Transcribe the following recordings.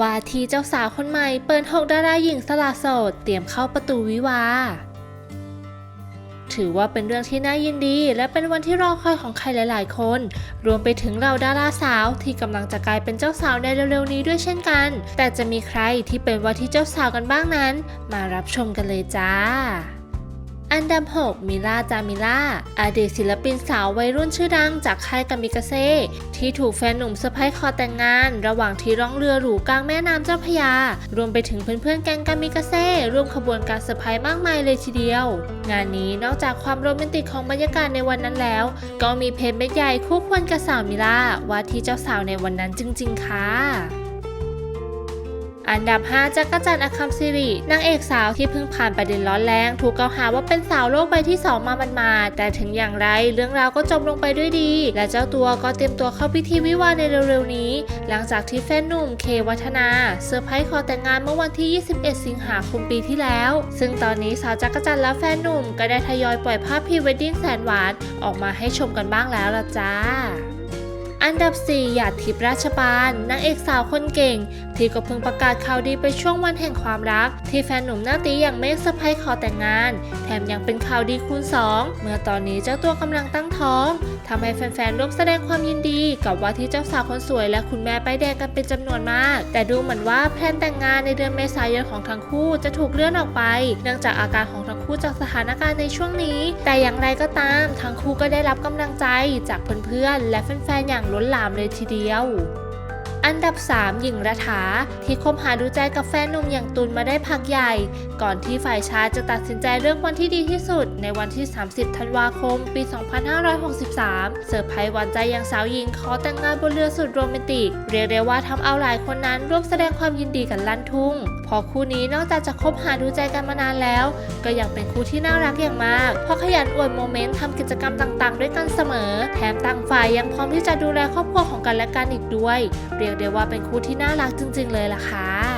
ว่าที่เจ้าสาวคนใหม่เปิดหกดาราหญิงสละโสด เตรียมเข้าประตูวิวาถือว่าเป็นเรื่องที่น่ายินดี และเป็นวันที่รอคอยของใครหลาย ๆ คน รวมไปถึงเราดาราสาวที่กำลังจะกลายเป็นเจ้าสาวในเร็ว ๆ นี้ด้วยเช่นกัน แต่จะมีใครที่เป็นว่าที่เจ้าสาวกันบ้างนั้น มารับชมกันเลยจ้า อันดับ 6 มิล่า จามิล่า อดีตศิลปินสาววัยรุ่นชื่อดังจากค่ายกามิกาเซ่ที่ถูกแฟนหนุ่มเซอร์ไพรส์ขอแต่งงาน ระหว่างที่ร่องเรือหรูกลางแม่น้ำเจ้าพยา รวมไปถึงเพื่อนๆแก๊งกามิกาเซ่ร่วมขบวนการเซอร์ไพรส์มากมายเลยทีเดียว งานนี้นอกจากความโรแมนติกของบรรยากาศในวันนั้นแล้ว ก็มีเพจเม็ดใหญ่คู่ควรกับสาวมิล่าว่าที่เจ้าสาวในวันนั้นจริง ๆค่ะ อันดับ 5จักรจันทร์อคัมซิรินางเอกสาวที่เพิ่งผ่านประเด็นร้อนแรง ถูกกล่าวหาว่าเป็นสาวโลกใบที่ 2 มาบันๆแต่ถึงอย่างไรเรื่องราวก็จบลงไปด้วยดี และเจ้าตัวก็เตรียมตัวเข้าพิธีวิวาห์ในเร็วๆนี้ หลังจากที่แฟนหนุ่มเควัฒนาเซอร์ไพรส์ขอแต่งงานเมื่อวันที่ 21 สิงหาคมปีที่แล้ว ซึ่งตอนนี้สาวจักรจันทร์และแฟนหนุ่มก็ได้ทยอยปล่อยภาพพรีเวดดิ้งแสนหวานออกมาให้ชมกันบ้างแล้วละจ้า อันดับ 4 หยาดทิพย์ราชปานนางเอกสาวคนเก่ง ที่ก็เพิ่งประกาศข่าวดีไปช่วงวันแห่งความรัก ที่แฟนหนุ่มหน้าตีอย่างเมฆเซอร์ไพรส์ขอแต่งงาน แถมยังเป็นข่าวดีคูณ 2 เมื่อตอนนี้เจ้าตัวกำลังตั้งท้องทำให้แฟนๆร่วมแสดงความยินดี กับว่าที่เจ้าสาวคนสวยและคุณแม่ป้ายแดงกันเป็นจำนวนมาก แต่ดูเหมือนว่าแพลนแต่งงานในเดือนเมษายนของทั้งคู่จะถูกเลื่อนออกไป เนื่องจากอาการของทั้งคู่จากสถานการณ์ในช่วงนี้ แต่อย่างไรก็ตาม ทั้งคู่ก็ได้รับกำลังใจจากเพื่อนๆและแฟนๆอย่างล้นหลามเลยทีเดียว อันดับ 3 หญิงรัฐาที่คบหาดูใจกับแฟนหนุ่มอย่างตุลมาได้พักใหญ่ ก่อนที่ฝ่ายชายจะตัดสินใจเลือกวันที่ดีที่สุด ในวันที่ 30 ธันวาคม ปี 2563 เซอร์ไพรส์หวานใจอย่างสาวหญิงขอแต่งงานบนเรือสุดโรแมนติก เรียกได้ว่าทำเอาหลายคนนั้นร่วมแสดงความยินดีกันลั่นทุ่ง พอคู่นี้นอกจากจะคบหาดูใจกันมานานแล้ว ก็ยังเป็นคู่ที่น่ารักอย่างมาก เพราะขยันอวดโมเมนต์ทำกิจกรรมต่าง ๆ ด้วยกันเสมอ แถมต่างฝ่ายยังพร้อมที่จะดูแลครอบครัวของกันและกันอีกด้วยเรียกได้ว่าเป็นคู่ที่น่ารักจริง ๆ เลยล่ะค่ะ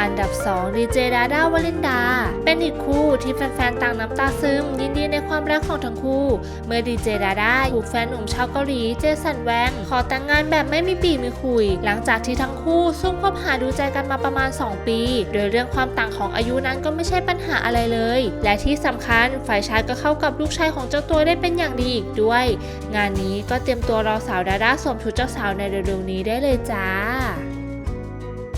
อันดับ 2 ดีเจดาดาวลินดา เป็นอีกคู่ที่แฟนๆ ต่างน้ำตาซึม ยินดีในความรักของทั้งคู่ เมื่อดีเจดาดาถูกแฟนหนุ่มชาวเกาหลีเจสันแวงขอแต่งงานแบบไม่มีปีมีคุย หลังจากที่ทั้งคู่ซุ่มคบหาดูใจกันมาประมาณ 2 ปี โดยเรื่องความต่างของอายุนั้นก็ไม่ใช่ปัญหาอะไรเลย และที่สำคัญฝ่ายชายก็เข้ากับลูกชายของเจ้าตัวได้เป็นอย่างดีอีกด้วย งานนี้ก็เตรียมตัวรอสาวดาดาสวมชุดเจ้าสาวในเร็วๆนี้ได้เลยจ้า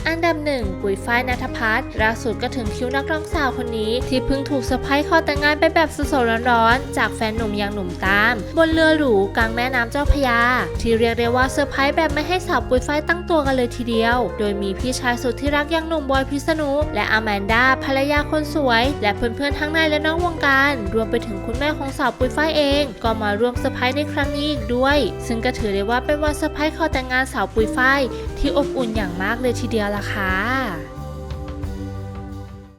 อันดับหนึ่งปุ๋ยฝ้ายนัทพัฒน์ล่าสุดก็ถึงคิวนักร้องสาวคนนี้ ที่เพิ่งถูกเซอร์ไพรส์ขอแต่งงานไปแบบสดๆร้อนๆจากแฟนหนุ่มอย่างหนุ่มตาม บนเรือหรูกลางแม่น้ำเจ้าพยา ที่เรียกได้ว่าเซอร์ไพรส์แบบไม่ให้สาวปุ๋ยฝ้ายตั้งตัวกันเลยทีเดียว โดยมีพี่ชายสุดที่รักอย่างหนุ่มบอยพิษณุและอแมนดาภรรยาคนสวย และเพื่อนๆทั้งในและนอกวงการ รวมไปถึงคุณแม่ของสาวปุ๋ยฝ้ายเอง ก็มาร่วมเซอร์ไพรส์ในครั้งนี้อีกด้วย ซึ่งก็ถือได้ว่าเป็นวันเซอร์ไพรส์ขอแต่งงานสาวปุ๋ยฝ้าย ที่อบอุ่นอย่างมากเลยทีเดียวล่ะค่ะ